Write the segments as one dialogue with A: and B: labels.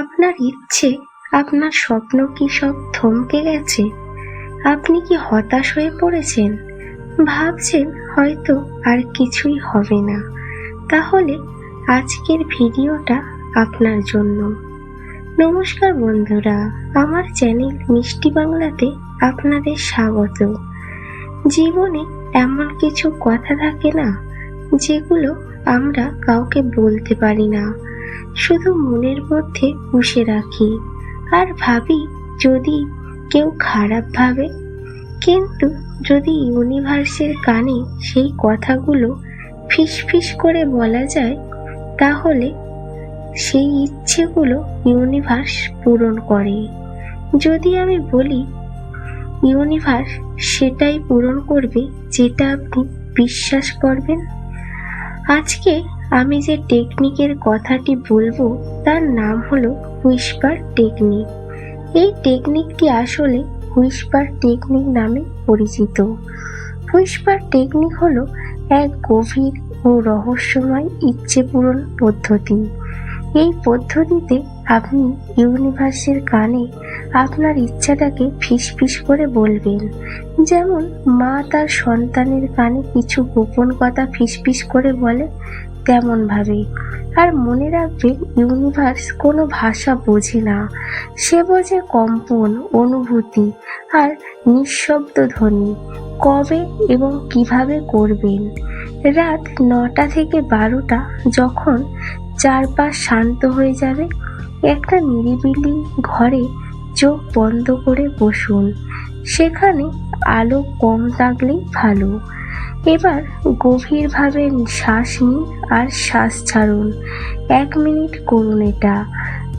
A: আপনার ইচ্ছে, আপনার স্বপ্ন কি সব থমকে গেছে? আপনি কি হতাশ হয়ে পড়েছেন? ভাবছেন হয়তো আর কিছুই হবে না। তাহলে আজকের ভিডিওটা আপনার জন্য। নমস্কার বন্ধুরা, আমার চ্যানেল মিষ্টি বাংলাতে আপনাদের স্বাগত। জীবনে এমন কিছু কথা থাকে না, যেগুলো আমরা কাউকে বলতে পারি না। শুধু মনের মধ্যে পুষে রাখি। আর ভাবি, যদি কেউ খারাপ ভাবে, কিন্তু যদি ইউনিভার্সের কানে সেই কথাগুলো ফিস ফিস করে বলা যায়, তাহলে সেই ইচ্ছেগুলো ইউনিভার্স পূরণ করে। যদি আমি বলি, ইউনিভার্স সেটাই পূরণ করবে যেটা আপনি বিশ্বাস করবেন? আজকে আমি যে টেকনিকের কথাটি বলব, তার নাম হলো হুইসপার টেকনিক এই টেকনিকটি আসলে হুইসপার টেকনিক নামে পরিচিত। হুইসপার টেকনিক হলো এক গভীর ও রহস্যময় ইচ্ছে পূরণ পদ্ধতি। এই পদ্ধতিতে আপনি ইউনিভার্সের কানে আপনার ইচ্ছাটাকে ফিস ফিস করে বলবেন। যেমন মা তার সন্তানের কানে কিছু গোপন কথা ফিস ফিস করে বলে তেমন ভাবে। আর মনে রাখবেন ইউনিভার্স কোনো ভাষা বোঝে না। সে বোঝে কম্পন, অনুভূতি আর নিঃশব্দ ধ্বনি। কবে এবং কীভাবে করবেন? রাত নটা থেকে বারোটা যখন চারপাশ শান্ত হয়ে যাবে, একটা নিরিবিলি ঘরে চোখ বন্ধ করে বসুন। সেখানে আলো কম থাকলেই ভালো। এবার গভীরভাবে শ্বাস নিন আর শ্বাস ছাড়ুন। এক মিনিট করুন এটা।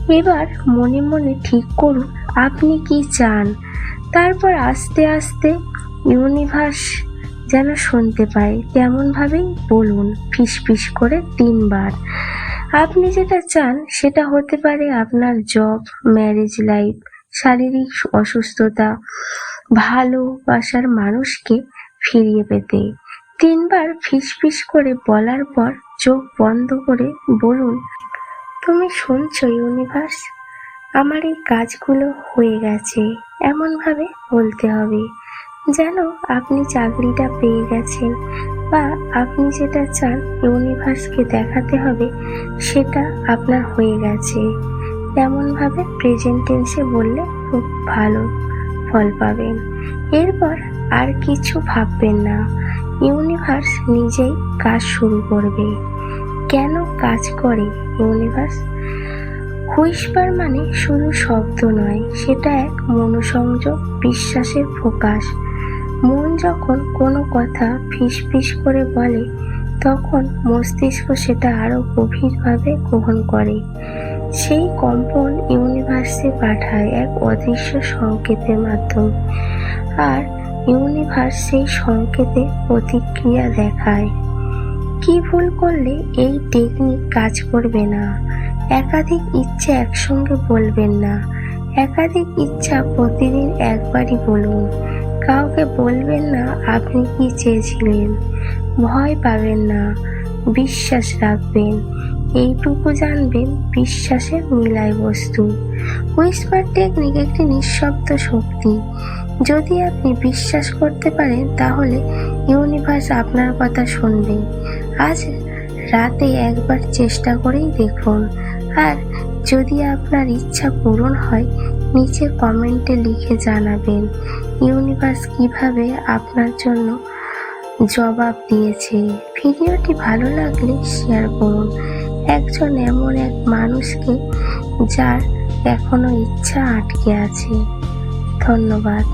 A: এবার মনে মনে ঠিক করুন, আপনি কি চান? তারপর আস্তে আস্তে ইউনিভার্স যেন শুনতে পায়, তেমনভাবেই বলুন ফিস ফিস করে তিনবার। আপনি যেটা চান সেটা হতে পারে আপনার জব, ম্যারেজ লাইফ, শারীরিক অসুস্থতা, ভালোবাসার মানুষকে ফিরিয়ে পেতে। তিনবার ফিসফিস করে বলার পর চোখ বন্ধ করে বলুন, তুমি শুনছো, ইউনিভার্স? আমার এই কাজগুলো হয়ে গেছে। এমনভাবে বলতে হবে। যেন আপনি চাকরিটা পেয়ে গেছেন বা আপনি যেটা চান ইউনিভার্সকে দেখাতে হবে, সেটা আপনার হয়ে গেছে। তেমনভাবে প্রেজেন্ট টেন্সে বললে খুব ভালো ফল পাবেন। এরপর আর কিছু ভাববেন না। ইউনিভার্স নিজেই কাজ শুরু করবে। কেন কাজ করে ইউনিভার্স? হুইসপার মানে শুধু শব্দ নয়, সেটা এক মনোসংযোগ, বিশ্বাসের প্রকাশ। মন যখন কোনো কথা ফিস ফিস করে বলে, তখন মস্তিষ্ক সেটা আরও গভীরভাবে গ্রহণ করে। সেই কম্পন ইউনিভার্সে পাঠায় এক অদৃশ্য সংকেতের মাধ্যম। আর ইউনিভার্স সেই সংকেতে প্রতিক্রিয়া দেখায়। কি ভুল করলে এই টেকনিক কাজ করবে না? একাধিক ইচ্ছে একসঙ্গে বলবেন না। একাধিক ইচ্ছা প্রতিদিন একবারই বলুন। কাউকে বলবেন না আপনি কি চেয়েছিলেন? ভয় পাবেন না। বিশ্বাস রাখবেন। এইটুকু জানবেন বিশ্বাসের মিলাই বস্তু। হুইসপার টেকনিক একটি নিঃশব্দ শক্তি। যদি আপনি বিশ্বাস করতে পারেন, তাহলে ইউনিভার্স আপনার কথা শুনবে। আজ রাতে একবার চেষ্টা করেই দেখুন। আর যদি আপনার ইচ্ছা পূরণ হয়, নিচে কমেন্টে লিখে জানাবেন ইউনিভার্স কীভাবে আপনার জন্য জবাব দিয়েছে। ভিডিওটি ভালো লাগলে শেয়ার করুন। একজন এমন এক মানুষকে যার এখনও ইচ্ছা আটকে আছে। ধন্যবাদ।